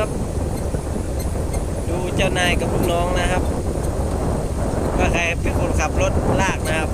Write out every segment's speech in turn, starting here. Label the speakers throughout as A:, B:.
A: ครับ ดูเจ้านายกับลูกน้องนะครับว่าใครเป็นคนขับรถลากนะครับ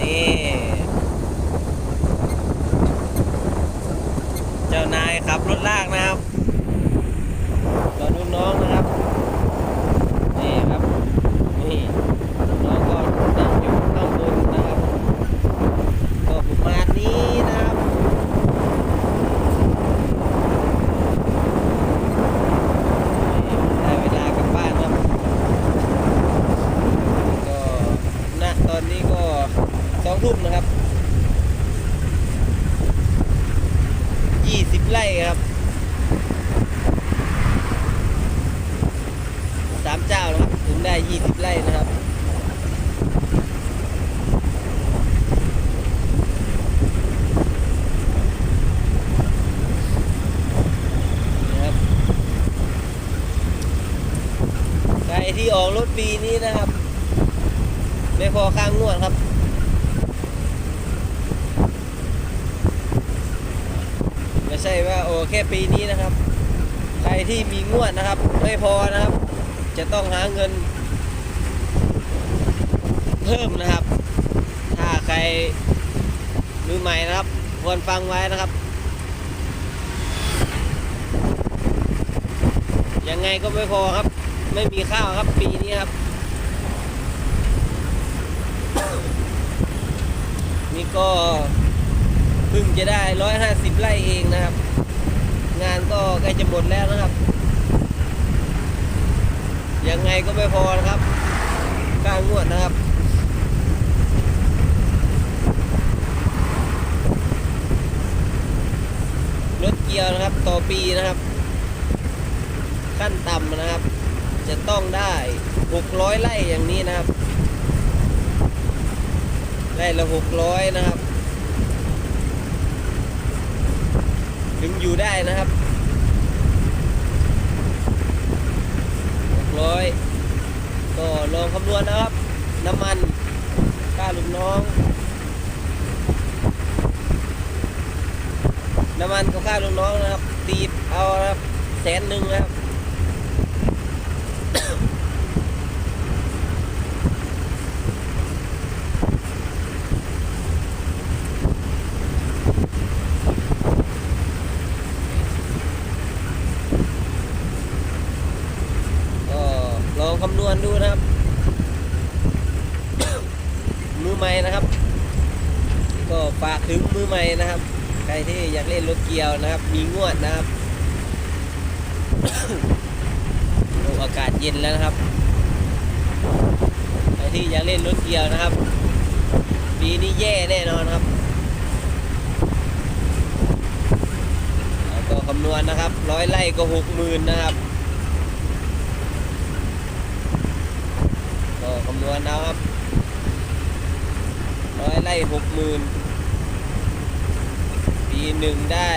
A: นี่ เจ้านายขับรถลากนะครับรอลูกน้องนะครับ นี่ครับ นี่ลูกน้องก็นั่งอยู่ข้างบนนะครับ ก็ประมาณนี้นะครับ ได้เวลากลับบ้านครับ ก็ณตอนนี้ก็สองทุ่มนะครับยี่สิบไร่ครับสามเจ้านะครับ ถึงได้ยี่สิบไร่นะครับ นะครับ ใครที่ออกรถปีนี้นะครับ ไม่พอข้างงวดครับไม่ใช่ว่าโอ้แค่ปีนี้นะครับ ใครที่มีงวดนะครับ ไม่พอนะครับ จะต้องหาเงิน เพิ่มนะครับ ถ้าใครมือใหม่นะครับควรฟังไว้นะครับ ยังไงก็ไม่พอครับ ไม่มีข้าวครับปีนี้ครับ นี่ ก็เพิ่งจะได้ร้อยห้าสิบไร่เองนะครับ งานก็ใกล้จะหมดแล้วนะครับ ยังไงก็ไม่พอนะครับกลางงวดนะครับรถเกียวนะครับต่อปีนะครับ ขั้นต่ำนะครับ จะต้องได้ 600 ไร่อย่างนี้นะครับ ไร่ละ600นะครับ ถึงอยู่ได้นะครับ600ก็ลองคำนวณนะครับ น้ำมันค่าลูกน้อง น้ำมันกับค่าลูกน้องนะครับ ตีบเอาครับแสนหนึ่งนะครับ ก็ลองคำนวณดูนะครับ มือใหม่นะครับ ก็ฝากถึงมือใหม่นะครับ ใครที่อยากเล่นรถเกียวนะครับ มีงวดนะครับโอ้อากาศเย็นแล้วนะครับใครที่อยากเล่นรถเกียวนะครับ ปีนี้แย่แน่นอนครับแล้วก็คำนวณนะครับ ร้อยไร่ก็หกหมื่นนะครับ ก็คำนวณเอาครับร้อยไร่หกหมื่น หนึ่งได้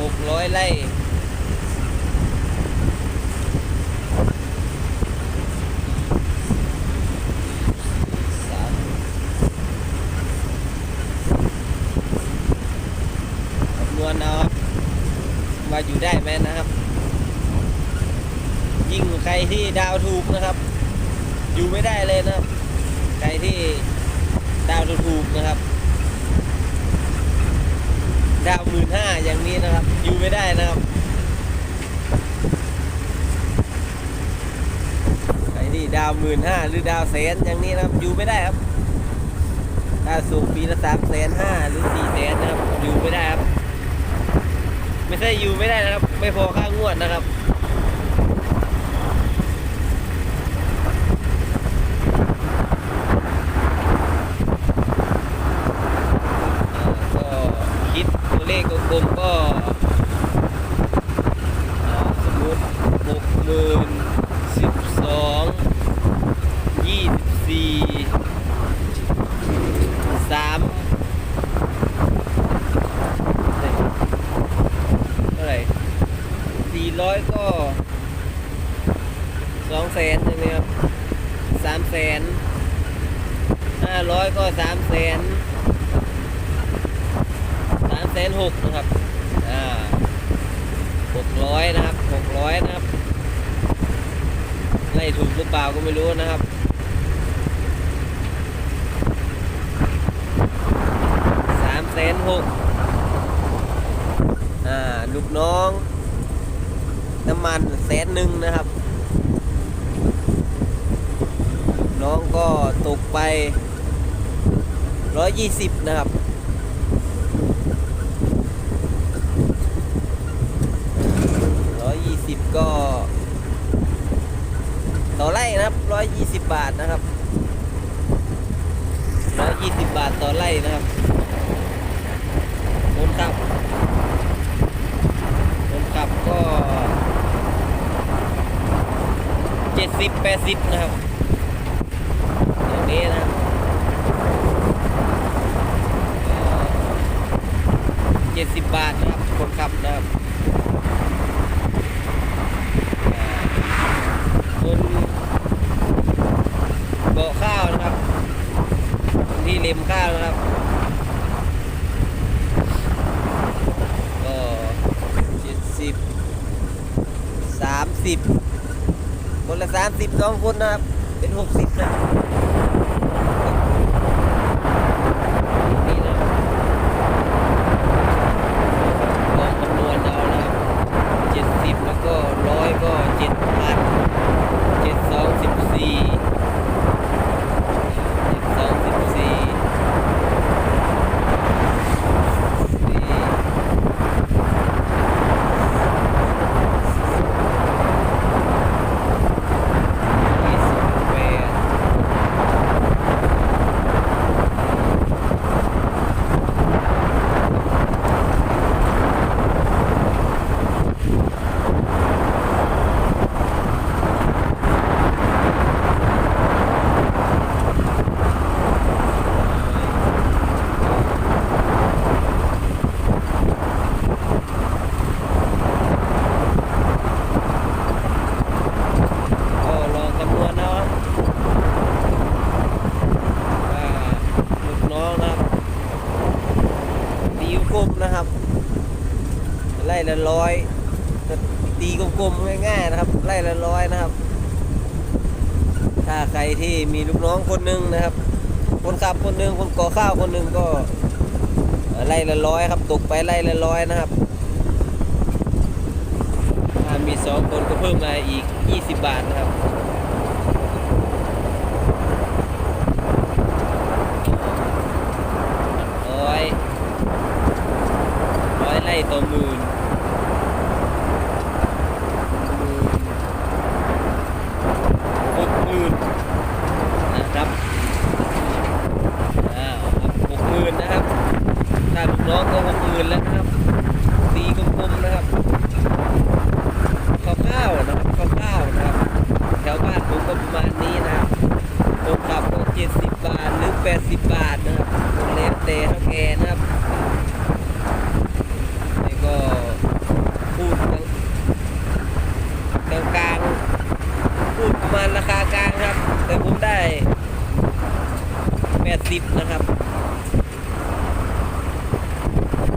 A: หกร้อยไร่สามคำนวณเอาครับว่าอยู่ได้ไหมนะครับ ยิ่งใครที่ดาวถูกนะครับ อยู่ไม่ได้เลยนะครับ ใครที่ดาวถูกนะครับ ดาวหมื่นห้าอย่างนี้นะครับ อยู่ไม่ได้นะครับใครที่ดาวหมื่นห้าหรือดาวแสนอย่างนี้นะครับ อยู่ไม่ได้ครับถ้าสูงปีละสามแสนห้าหรือสี่แสนนะครับ อยู่ไม่ได้ครับ ไม่ใช่อยู่ไม่ได้นะครับ ไม่พอค่างวดนะครับ ก็คิดตัว เลขกลมๆก็สมมติหกหมื่นสิบสองยี่สิบสี่สามเท่าไหร่สี่ร้อยก็สองแสนใช่ไหมครับสามแสนห้าร้อยก็สามแสน สามแสนหกนะครับอ่าหกร้อยนะครับหกร้อยนะครับไล่ถูกหรือเปล่าก็ไม่รู้นะครับสามแสนหกอ่าลูกน้อง น้ำมันแสนหนึ่งนะครับ น้องก็ตกไปร้อยยี่สิบนะครับ ร้อยยี่สิบก็ต่อไร่นะครับร้อยยี่สิบบาทนะครับร้อยยี่สิบบาทต่อไร่นะครับคนขับคนขับก็เจ็ดสิบแปดสิบนะครับอย่างนี้นะครับเจ็ดสิบบาทนะครับ คนขับนะครับอ่าคนเบาะข้าวนะครับคน ที่เล็มข้าวนะครับ ก็เจ็ดสิบสามสิบคนละสามสิบสองคนนะครับ เป็นหกสิบนะนี่นะครับลองคำนวณเอานะครับเจ็ดสิบแล้วก็ร้อยก็เจ็ดพันเจ็ดสองสิบสี่เจ็ดสองสิบสี่สี่ยี่สิบแปด ก็ลองคำนวณนะครับว่าลูกน้องนะครับตีกลมๆนะครับ ไล่ละ ร้อยตีกลมๆง่ายๆนะครับไล่ละร้อยนะครับ ถ้าใครที่มีลูกน้องคนหนึ่งนะครับ คนขับคนหนึ่งคนก่อข้าวคนหนึ่งก็ไล่ละร้อยครับตกไปไล่ละร้อยนะครับ ถ้ามีสองคนก็เพิ่มมาอีก 20 บาทนะครับร้อยร้อยไร่ต่อมื่นหมื่นหกหมื่นนะครับอ้าวครับหกหมื่นนะครับ ถ้าลูกน้องก็หกหมื่นแล้วนะครับตีกลมๆนะครับ ข้าวๆนะครับข้าวๆนะครับ แถวบ้านผมก็ประมาณนี้นะครับผมขับก็เจ็ดสิบบาทหรือแปดสิบบาทนะครับแล้วแต่เท่าแกนะครับนี่ก็พูดกลางกลางๆพูดประมาณราคากลางครับ แต่ผมได้แปดสิ บนะครับ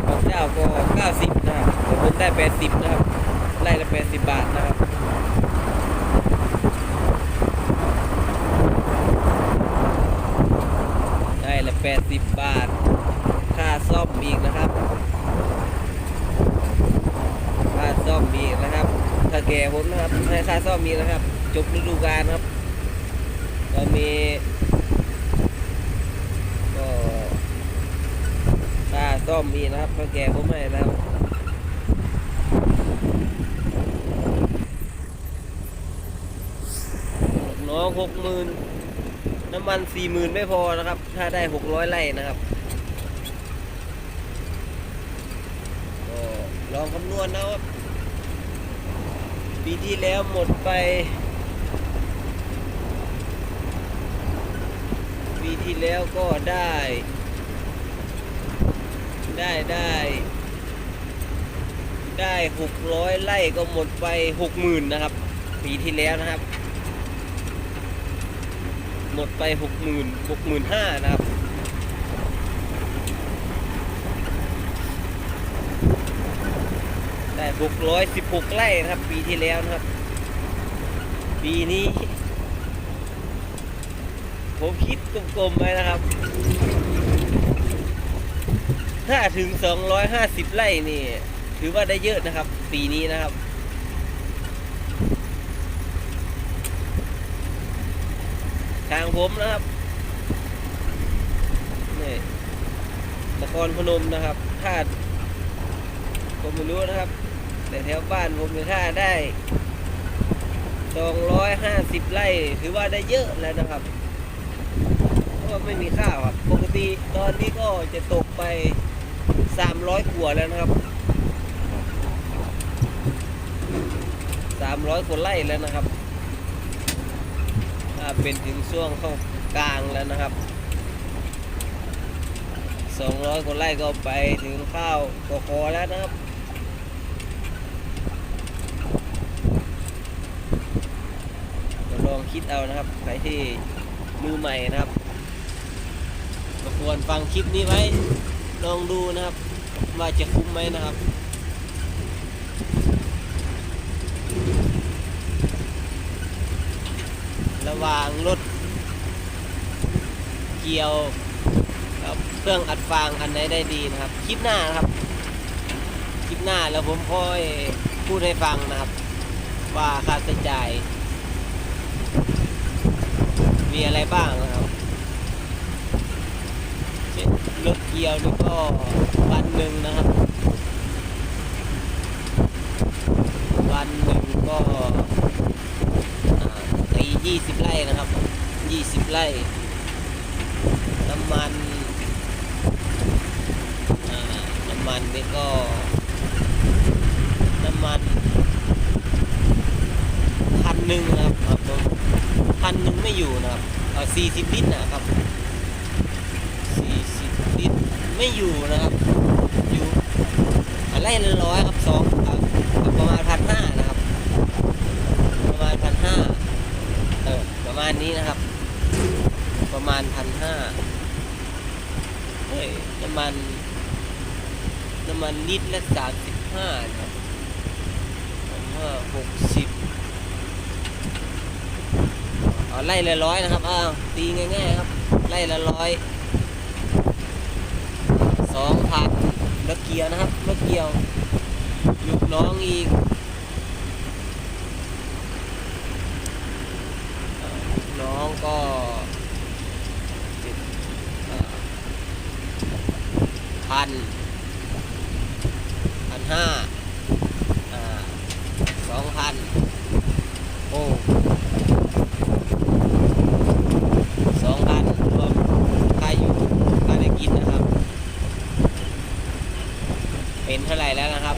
A: ของเจ้าก็เก้าสิบนะครับผมได้แปดสิบนะครับไล่ละแปดสิบบาทนะครับได้ละแปดสิบบาท ค่าซ่อมอีกนะครับ ค่าซ่อมอีกนะครับ ถ้าแก่ผมนะครับให้ค่าซ่อมอีกนะครับ จบฤดูกาลครับ ก็มีก็ ค่าซ่อมอีนะครับถ้าแก่ผมให้นะครับน้องหกหมื่นน้ำมันสี่หมื่นไม่พอนะครับ ถ้าได้หกร้อยไร่นะครับก็ลองคำนวณนะครับปีที่แล้วหมดไป ปีที่แล้วก็ได้ ได้ได้ได้หกร้อยไร่ก็หมดไปหกหมื่นนะครับ ปีที่แล้วนะครับ หมดไปหกหมื่นหกหมื่นห้านะครับหกร้อยสิบหกไร่นะครับ ปีที่แล้วนะครับ ปีนี้ ผมคิดกลมๆไว้นะครับ ถ้าถึง250 ไร่นี่ ถือว่าได้เยอะนะครับ ปีนี้นะครับ ทางผมนะครับนี่นครพนมนะครับ ถ้าผมไม่รู้นะครับ แต่แถวบ้านผมเนี่ยถ้าได้ 250 ไร่ถือว่าได้เยอะแล้วนะครับเพราะว่าไม่มีข้าวครับ ปกติตอนนี้ก็จะตกไป 300กว่าแล้วนะครับ300กว่าไร่แล้วนะครับถ้าเป็นถึงช่วงเข้ากลางแล้วนะครับ200กว่าไร่ก็ไปถึงข้าวกคอแล้วนะครับลองคิดเอานะครับใครที่มือใหม่นะครับก็ควรฟังคลิปนี้ไว้ ลองดูนะครับ ว่าจะคุ้มไหมนะครับระหว่างรถเกี่ยวกับเครื่องอัดฟางอันไหนได้ดีนะครับ คลิปหน้านะครับ คลิปหน้าแล้วผมค่อยพูดให้ฟังนะครับ ว่าค่าใช้จ่าย มีอะไรบ้างนะครับเช่น รถเกียวนี่ก็วันหนึ่งนะครับ วันหนึ่งก็ตียี่สิบไร่นะครับยี่สิบไร่น้ำมันน้ำมันนี่ก็น้ำมันพันหนึ่งนะครับพันหนึ่งไม่อยู่นะครับสี่สิบลิตรนะครับ ไม่อยู่นะครับอยู่อะไรละร้อยครับสองอะประมาณพันห้านะครับ ประมาณพันห้าเออประมาณนี้นะครับ ประมาณพันห้าเฮ้ยน้ำมันน้ำมันลิตรละสามสิบห้านะครับพันห้าหกสิบเอาไล่ละร้อยนะครับอ้าวตีง่ายๆครับไล่ละร้อย สองพันรถเกียวนะครับรถเกียวลูกน้องอีกน้องก็พันพันห้าอ่าสองพันโอ้ สองพันรวมค่าอยู่ค่าได้กินนะครับ เป็นเท่าไหร่แล้วนะครับ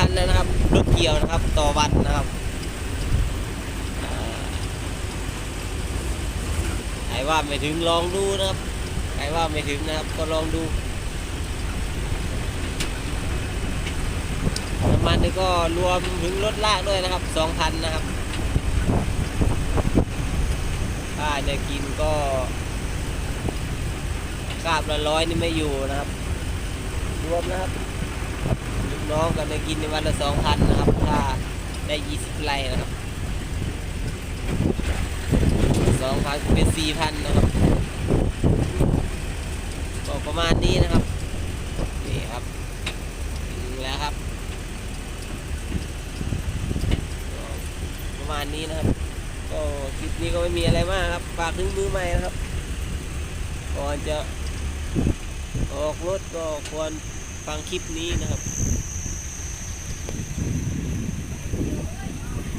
A: สี่พันแล้วนะครับ รถเกี่ยวนะครับต่อวันนะครับอ่าใครว่าไม่ถึงลองดูนะครับใครว่าไม่ถึงนะครับก็ลองดูน้ำมันนี่ก็รวมถึงรถลากด้วยนะครับสองพันนะครับถ้าจะกินก็กราบละร้อยนี่ไม่อยู่นะครับ รวมนะครับ น้องกับในกินในวันละสองพันนะครับ ถ้าได้ยี่สิบไร่นะครับสองพันเป็นสี่พันนะครับก็ประมาณนี้นะครับ นี่ครับถึงแล้วครับ ประมาณนี้นะครับ ก็คลิปนี้ก็ไม่มีอะไรมากครับ ฝากถึงมือใหม่นะครับ ก่อนจะออกรถก็ควรฟังคลิปนี้นะครับ